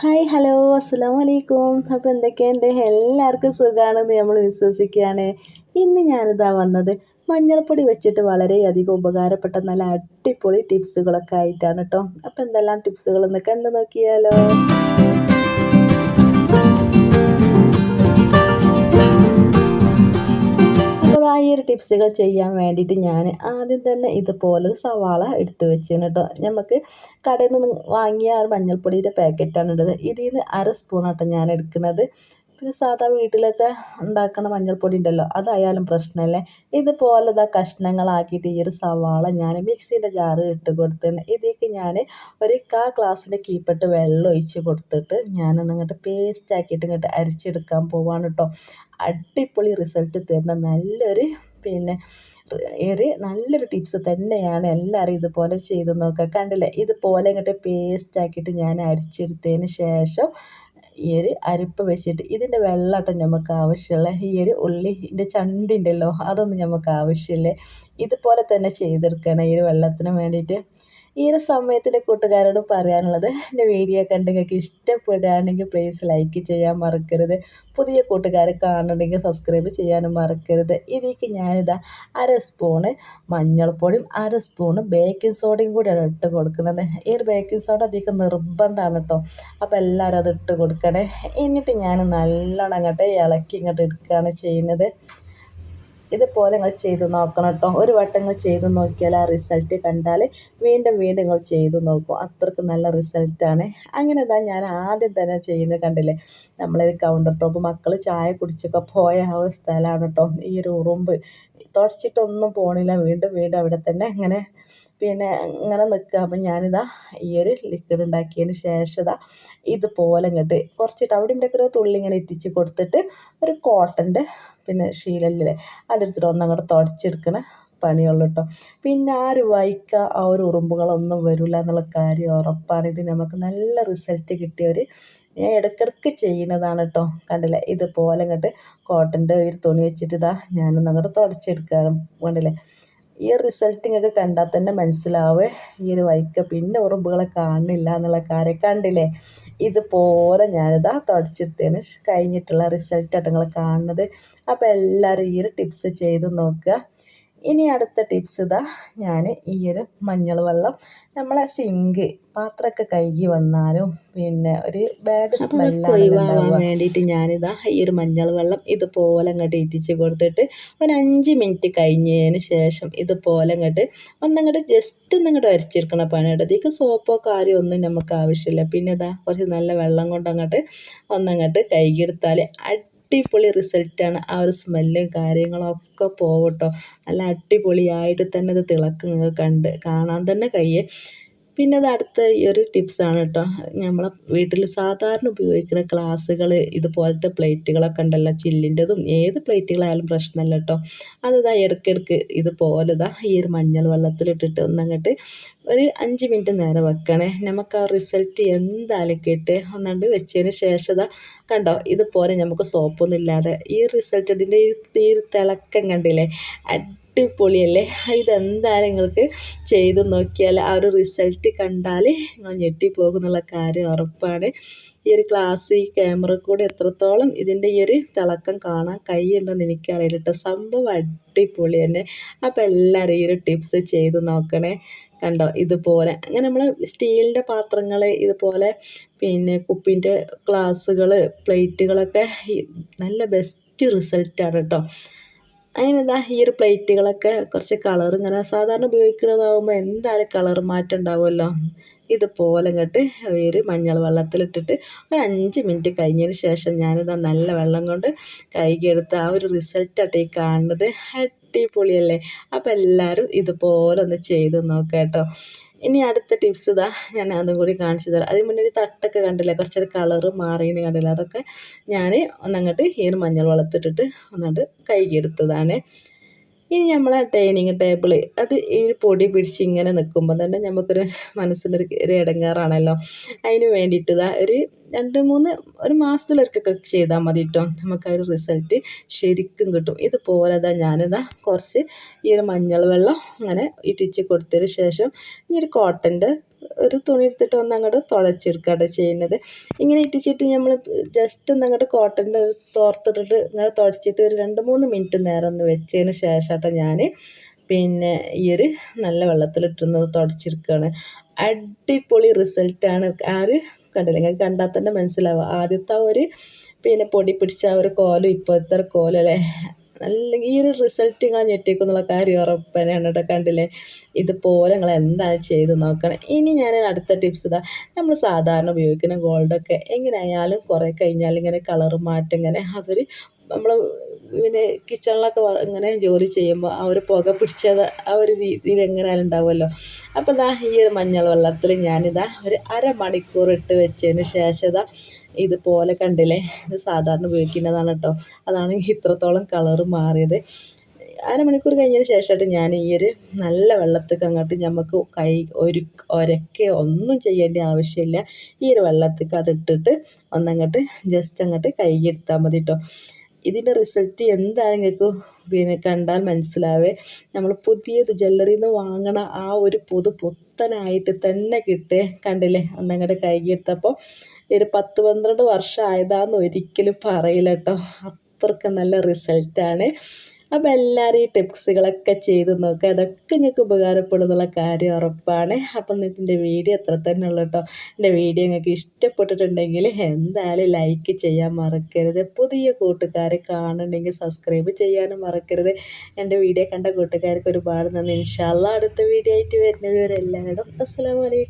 Hi hello അസ്സാം വലൈക്കും അപ്പോൾ എന്തൊക്കെയുണ്ട്? എല്ലാവർക്കും സുഖമാണെന്ന് നമ്മൾ വിശ്വസിക്കുകയാണ്. ഇന്ന് ഞാനിതാ വന്നത് മഞ്ഞൾപ്പൊടി വെച്ചിട്ട് വളരെയധികം ഉപകാരപ്പെട്ട നല്ല അടിപൊളി ടിപ്സുകളൊക്കെ ആയിട്ടാണ് കേട്ടോ അപ്പോൾ എന്തെല്ലാം ടിപ്സുകളൊന്ന് കണ്ടു നോക്കിയാലോ. ഈ ഒരു ടിപ്സുകൾ ചെയ്യാൻ വേണ്ടിയിട്ട് ഞാൻ ആദ്യം തന്നെ ഇതുപോലൊരു സവാള എടുത്ത് വെച്ചിരുന്നു കേട്ടോ. നമുക്ക് കടയിൽ നിന്ന് വാങ്ങിയ ഒരു മഞ്ഞൾപ്പൊടിയുടെ പാക്കറ്റാണ് ഉള്ളത്. ഇതിൽ നിന്ന് അര സ്പൂണാട്ടോ ഞാൻ എടുക്കുന്നത്. പിന്നെ സാധാ വീട്ടിലൊക്കെ ഉണ്ടാക്കുന്ന മഞ്ഞൾപ്പൊടി ഉണ്ടല്ലോ അതായാലും പ്രശ്നമല്ലേ ഇതുപോലെ ഇതാ കഷ്ണങ്ങളാക്കിയിട്ട് ഈ ഒരു സവാള ഞാൻ മിക്സിയുടെ ജാറ് ഇട്ട് കൊടുത്തിട്ടുണ്ട്. ഇതിലേക്ക് ഞാൻ ഒരു കാ ഗ്ലാസ്സിന്റെ കീപ്പിട്ട് വെള്ളം ഒഴിച്ച് കൊടുത്തിട്ട് ഞാൻ ഇങ്ങോട്ട് പേസ്റ്റ് ആക്കിയിട്ട് ഇങ്ങോട്ട് അരിച്ചെടുക്കാൻ പോവാണ് കേട്ടോ. അടിപൊളി റിസൾട്ട് തരുന്ന നല്ലൊരു പിന്നെ ഏറെ നല്ലൊരു ടിപ്സ് തന്നെയാണ് എല്ലാവരും ഇതുപോലെ ചെയ്ത് നോക്കുക കണ്ടില്ലേ? ഇതുപോലെ ഇങ്ങോട്ട് പേസ്റ്റ് ആക്കിയിട്ട് ഞാൻ അരിച്ചെടുത്തതിന് ശേഷം ഈ ഒരു അരിപ്പ് വെച്ചിട്ട് ഇതിന്റെ വെള്ളാട്ടം നമുക്ക് ആവശ്യമുള്ള ഈ ഒരു ഉള്ളി ചണ്ടി ഉണ്ടല്ലോ അതൊന്നും നമുക്ക് ആവശ്യമില്ല. ഇതുപോലെ തന്നെ ചെയ്തെടുക്കണം ഈ ഒരു വെള്ളത്തിന് വേണ്ടിയിട്ട്. ഈ ഒരു സമയത്തിന്റെ കൂട്ടുകാരോട് പറയാനുള്ളത് എന്റെ വീഡിയോ കണ്ട് നിങ്ങൾക്ക് ഇഷ്ടപ്പെടുകയാണെങ്കിൽ പ്ലീസ് ലൈക്ക് ചെയ്യാൻ മറക്കരുത്. പുതിയ കൂട്ടുകാരെ കാണണമെങ്കിൽ സബ്സ്ക്രൈബ് ചെയ്യാനും മറക്കരുത്. ഇതിലേക്ക് ഞാനിതാ അര സ്പൂണ് മഞ്ഞൾപ്പൊടിയും അര സ്പൂണ് ബേക്കിംഗ് സോഡയും കൂടിയാണ് ഇട്ട് കൊടുക്കുന്നത്. ഈ ഒരു ബേക്കിംഗ് സോഡ അധികം നിർബന്ധമാണ് കേട്ടോ. അപ്പോൾ എല്ലാവരും അത് ഇട്ട് കൊടുക്കണേ. എന്നിട്ട് ഞാൻ നല്ലോണം അങ്ങോട്ട് ഇളക്കി ഇങ്ങോട്ട് എടുക്കുകയാണ് ചെയ്യുന്നത്. ഇതുപോലെ നിങ്ങൾ ചെയ്ത് നോക്കണം കേട്ടോ ഒരു വട്ടം നിങ്ങൾ ചെയ്ത് നോക്കിയാൽ ആ റിസൾട്ട് കണ്ടാൽ വീണ്ടും വീണ്ടും നിങ്ങൾ ചെയ്ത് നോക്കും. അത്രയ്ക്ക് നല്ല റിസൾട്ടാണ് അങ്ങനെ ഇതാ ഞാൻ ആദ്യം തന്നെ ചെയ്യുന്നത് കണ്ടില്ലേ? നമ്മളൊരു കൗണ്ടർ ടോപ്പ് മക്കൾ ചായ കുടിച്ചൊക്കെ പോയ ആ ഒരു സ്ഥലമാണ് കേട്ടോ ഈ ഒരു ഉറുമ്പ്. തുടച്ചിട്ടൊന്നും പോണില്ല. വീണ്ടും വീണ്ടും അവിടെ തന്നെ ഇങ്ങനെ പിന്നെ ഇങ്ങനെ നിൽക്കുക. അപ്പം ഞാനിതാ ഈ ഒരു ലിക്വിഡ് ഉണ്ടാക്കിയതിന് ശേഷം ഇതാ ഇതുപോലെ ഇങ്ങോട്ട് കുറച്ചിട്ട് അവിടെ ഇവിടെയൊക്കെ ഒരു തുള്ളി ഇങ്ങനെ ഇറ്റിച്ച് കൊടുത്തിട്ട് ഒരു കോട്ടന്റെ പിന്നെ ശീലല്ലേ? അതെടുത്തിട്ട് ഒന്നങ്ങോട്ട് തുടച്ചെടുക്കണ. പണിയുള്ളൂ കേട്ടോ പിന്നെ ആ ഒരു വൈക്ക ആ ഒരു ഉറുമ്പുകളൊന്നും വരില്ല എന്നുള്ള കാര്യം ഉറപ്പാണ്. ഇത് നമുക്ക് നല്ല റിസൾട്ട് കിട്ടിയ ഞാൻ ഇടയ്ക്കിടയ്ക്ക് ചെയ്യുന്നതാണ് കേട്ടോ കണ്ടില്ലേ? ഇതുപോലെ ഇങ്ങോട്ട് കോട്ടന്റെ ഒരു തുണി വെച്ചിട്ട് ഇതാ ഞാനൊന്ന് അങ്ങോട്ട് തുടച്ചെടുക്കുകയാണ്. കണ്ടില്ലേ? ഈ റിസൾട്ട് കണ്ടാൽ തന്നെ മനസ്സിലാവേ. ഈ ഒരു വൈക്ക പിന്നെ ഉറുമ്പുകളെ കാണുന്നില്ല എന്നുള്ള കാര്യം. കണ്ടില്ലേ? ഇതുപോലെ ഞാനിതാ തുടച്ചിട്ടേന് കഴിഞ്ഞിട്ടുള്ള റിസൾട്ടാണ് നിങ്ങൾ കാണുന്നത്. അപ്പോൾ എല്ലാവരും ഈ ഒരു ടിപ്സ് ചെയ്ത് നോക്കുക. ഇനി അടുത്ത ടിപ്സ് ഇതാ. ഞാൻ ഈ ഒരു മഞ്ഞൾ വെള്ളം നമ്മളെ സിങ്ക് പാത്രമൊക്കെ കഴുകി വന്നാലും പിന്നെ ഒരു ബാഡ് ഒഴിവാക്കാൻ വേണ്ടിയിട്ട് ഞാനിതാ ഈ ഒരു മഞ്ഞൾ വെള്ളം ഇതുപോലെ അങ്ങോട്ട് ഇറ്റിച്ച് കൊടുത്തിട്ട് ഒരു അഞ്ച് മിനിറ്റ് കഴിഞ്ഞതിന് ശേഷം ഇതുപോലെ അങ്ങോട്ട് ഒന്നങ്ങോട്ട് ജസ്റ്റ് ഒന്നിങ്ങോട്ട് വരച്ചിരിക്കണം പണിയുടെ ഇതിലേക്ക് സോപ്പോ കാര്യം ഒന്നും നമുക്ക് ആവശ്യമില്ല. പിന്നെ ഇതാ കുറച്ച് നല്ല വെള്ളം കൊണ്ട് അങ്ങോട്ട് ഒന്നങ്ങോട്ട് കഴുകിയെടുത്താൽ അടിപൊളി റിസൾട്ടാണ്. ആ ഒരു സ്മെല്ലും കാര്യങ്ങളൊക്കെ പോകട്ടോ നല്ല അടിപൊളിയായിട്ട് തന്നെ അത് തിളക്കുന്നത് കണ്ട് കാണാൻ തന്നെ കയ്യെ പിന്നെ അത് അടുത്ത ഈ ഒരു ടിപ്സാണ് കേട്ടോ നമ്മളെ വീട്ടിൽ സാധാരണ ഉപയോഗിക്കുന്ന ഗ്ലാസ്സുകൾ ഇതുപോലത്തെ പ്ലേറ്റുകളൊക്കെ ഉണ്ടല്ലോ ചില്ലിന്റെതും ഏത് പ്ലേറ്റുകളായാലും പ്രശ്നമല്ല കേട്ടോ അതാ ഇടയ്ക്കിടയ്ക്ക് ഇതുപോലെ ഇതാ ഈ ഒരു മഞ്ഞൾ വെള്ളത്തിലിട്ടിട്ട് ഒന്നങ്ങോട്ട് ഒരു അഞ്ച് മിനിറ്റ് നേരം വെക്കണേ. നമുക്ക് ആ റിസൾട്ട് എന്തായാലും കിട്ടി. ഒന്നാണ്ട് വെച്ചതിന് ശേഷം ഇതാ കണ്ടോ ഇതുപോലെ നമുക്ക് സോപ്പൊന്നും ഇല്ലാതെ ഈ റിസൾട്ട് ഇതിന്റെ ഈ തിളക്കം കണ്ടില്ലേ? അടിപൊളിയല്ലേ? ഇതെന്തായാലും നിങ്ങൾക്ക് ചെയ്ത് നോക്കിയാൽ ആ ഒരു റിസൾട്ട് കണ്ടാൽ നിങ്ങൾ ഞെട്ടിപ്പോകുന്നുള്ള കാര്യം ഉറപ്പാണ്. ഈ ഒരു ക്ലാസ് ഈ ക്യാമറ കൂടെ എത്രത്തോളം ഇതിന്റെ ഈ ഒരു തിളക്കം കാണാൻ കഴിയുണ്ടെന്ന് എനിക്കറിയില്ല കേട്ടോ. സംഭവം അടിപൊളി തന്നെ. അപ്പോൾ എല്ലാവരും ഈ ഒരു ടിപ്സ് ചെയ്ത് നോക്കണേ. കണ്ടോ? ഇതുപോലെ. അങ്ങനെ നമ്മൾ സ്റ്റീലിന്റെ പാത്രങ്ങൾ ഇതുപോലെ പിന്നെ കുപ്പിന്റെ ഗ്ലാസ്സുകൾ പ്ലേറ്റുകളൊക്കെ നല്ല ബെസ്റ്റ് റിസൾട്ടാണ് കേട്ടോ. അങ്ങനെ എന്താ ഈ ഒരു പ്ലേറ്റുകളൊക്കെ കുറച്ച് കളർ ഇങ്ങനെ സാധാരണ ഉപയോഗിക്കുന്നതാകുമ്പോൾ എന്തായാലും കളർ മാറ്റം ഉണ്ടാവുമല്ലോ. ഇതുപോലെ ഇങ്ങോട്ട് ഒരു മഞ്ഞൾ വെള്ളത്തിലിട്ടിട്ട് ഒരു അഞ്ച് മിനിറ്റ് കഴിഞ്ഞതിന് ശേഷം ഞാനിതാ നല്ല വെള്ളം കൊണ്ട് കൈകെടുത്ത് ആ ഒരു റിസൾട്ടായിട്ട് ഈ കാണുന്നത്. അടിപൊളിയല്ലേ? അപ്പോൾ എല്ലാവരും ഇതുപോലെ ഒന്ന് ചെയ്ത് നോക്കാം കേട്ടോ. ഇനി അടുത്ത ടിപ്സ് ഇതാ ഞാൻ അതും കൂടി കാണിച്ചു തരാം. അതിന് മുന്നേ ഒരു തട്ടൊക്കെ കണ്ടില്ല? കുറച്ചൊരു കളറ് മാറിയെന്ന് കണ്ടില്ല? അതൊക്കെ ഞാൻ ഒന്നങ്ങോട്ട് ഈ ഒരു മഞ്ഞൾ വെള്ളത്തിട്ടിട്ട് ഒന്നങ്ങോട്ട് കൈകിയെടുത്തതാണ് ഇനി നമ്മളെ ഡൈനിങ് ടേബിൾ അത് ഈ പൊടി പിടിച്ച് ഇങ്ങനെ നിൽക്കുമ്പോൾ തന്നെ നമുക്കൊരു മനസ്സിലൊരു ഒരു ഇടങ്ങാറാണല്ലോ അതിന് വേണ്ടിയിട്ട് ഇതാ ഒരു രണ്ട് മൂന്ന് ഒരു മാസത്തിലൊരിക്കൊക്കെ ചെയ്താൽ മതി കേട്ടോ നമുക്ക് ആ ഒരു റിസൾട്ട് ശരിക്കും കിട്ടും. ഇതുപോലെ തന്നെ ഞാനിതാ കുറച്ച് ഈ ഒരു മഞ്ഞൾ വെള്ളം അങ്ങനെ ഇട്ടിച്ച് കൊടുത്തതിന് ശേഷം ഈ ഒരു കോട്ടന്റെ ഒരു തുണി എടുത്തിട്ട് ഒന്ന് അങ്ങോട്ട് തുളച്ചെടുക്കുകയാണ് ചെയ്യുന്നത്. ഇങ്ങനെ ഇട്ടിച്ചിട്ട് നമ്മൾ ജസ്റ്റ് ഒന്ന് അങ്ങോട്ട് കോട്ടന്റെ തോർത്തിട്ടിട്ട് ഇങ്ങനെ തുളച്ചിട്ട് ഒരു രണ്ട് മൂന്ന് മിനിറ്റ് നേരം ഒന്ന് വെച്ചതിന് ശേഷമാട്ടോ ഞാൻ പിന്നെ ഈ ഒരു നല്ല വെള്ളത്തിലിട്ടുന്നത് തുടച്ചിരിക്കുകയാണ് അടിപൊളി റിസൾട്ടാണ് ആ ഒരു കണ്ടില്ല? നിങ്ങൾക്ക് കണ്ടാൽ തന്നെ മനസ്സിലാവും. ആദ്യത്തെ ഒരു പിന്നെ പൊടി പിടിച്ച ഒരു കോലും ഇപ്പോഴത്തെ കോലും അല്ലേ നല്ല ഈ ഒരു റിസൾട്ട് നിങ്ങൾ ഞെട്ടിക്കുന്നുള്ള കാര്യം ഉറപ്പനെയാണ് കേട്ടോ കണ്ടില്ലേ? ഇതുപോലെ നിങ്ങൾ എന്താണ് ചെയ്ത് നോക്കണം. ഇനി ഞാൻ അടുത്ത ടിപ്സ് ഇതാ നമ്മൾ സാധാരണ ഉപയോഗിക്കുന്ന ഗോൾഡൊക്കെ എങ്ങനെയായാലും കുറേ കഴിഞ്ഞാൽ ഇങ്ങനെ കളർ മാറ്റം ഇങ്ങനെ അതൊരു നമ്മൾ പിന്നെ കിച്ചണിലൊക്കെ ഇങ്ങനെ ജോലി ചെയ്യുമ്പോൾ ആ ഒരു പുക പിടിച്ചത് ആ ഒരു രീതിയിൽ എങ്ങനെയാലും ഉണ്ടാവുമല്ലോ. അപ്പോൾ ഇതാ ഈ ഒരു മഞ്ഞൾ വെള്ളത്തിൽ ഞാനിതാ ഒരു അരമണിക്കൂർ ഇട്ട് വെച്ചതിന് ശേഷം ഇതാ ഇതുപോലെ കണ്ടില്ലേ? ഇത് സാധാരണ ഉപയോഗിക്കുന്നതാണ് കേട്ടോ അതാണ് ഇത്രത്തോളം കളറ് മാറിയത്. അരമണിക്കൂർ കഴിഞ്ഞതിന് ശേഷമായിട്ട് ഞാൻ ഈ ഒരു നല്ല വെള്ളത്തിൽ അങ്ങോട്ട് നമുക്ക് കൈ ഒരു ഒരക്കെ ഒന്നും ചെയ്യേണ്ട ആവശ്യമില്ല. ഈ ഒരു വെള്ളത്തിൽ അത് ഇട്ടിട്ട് ഒന്നങ്ങോട്ട് ജസ്റ്റ് അങ്ങോട്ട് കൈ എടുത്താൽ മതി കേട്ടോ ഇതിന്റെ റിസൾട്ട് എന്തായാലും നിങ്ങൾക്ക് പിന്നെ കണ്ടാൽ മനസ്സിലാവേ. നമ്മൾ പുതിയത് ജ്വല്ലറിയിൽ നിന്ന് വാങ്ങണ ആ ഒരു പുതു പുത്തനായിട്ട് തന്നെ കിട്ടേ. കണ്ടില്ലേ? അന്നങ്ങടെ കൈകെടുത്തപ്പോൾ ഒരു പത്ത് പന്ത്രണ്ട് വർഷം ആയതാന്ന് ഒരിക്കലും പറയില്ല കേട്ടോ അത്രയ്ക്ക് നല്ല റിസൾട്ടാണ് അപ്പോൾ എല്ലാവരും ഈ ടിപ്സുകളൊക്കെ ചെയ്ത് നോക്കുക അതൊക്കെ നിങ്ങൾക്ക് ഉപകാരപ്പെടും എന്നുള്ള കാര്യം ഉറപ്പാണ്. അപ്പം ഇതിന്റെ വീഡിയോ എത്ര തന്നെ ഉള്ളു കേട്ടോ എന്റെ വീഡിയോ നിങ്ങൾക്ക് ഇഷ്ടപ്പെട്ടിട്ടുണ്ടെങ്കിൽ എന്തായാലും ലൈക്ക് ചെയ്യാൻ മറക്കരുത്. പുതിയ കൂട്ടുകാരെ കാണുന്നുണ്ടെങ്കിൽ സബ്സ്ക്രൈബ് ചെയ്യാനും മറക്കരുത്. എന്റെ വീഡിയോ കണ്ട കൂട്ടുകാർക്ക് ഒരുപാട് നന്ദി. ഇൻഷാല്ല അടുത്ത വീഡിയോ ആയിട്ട് വരുന്നത് വരെ എല്ലാവരും അസ്സാം വലൈക്കും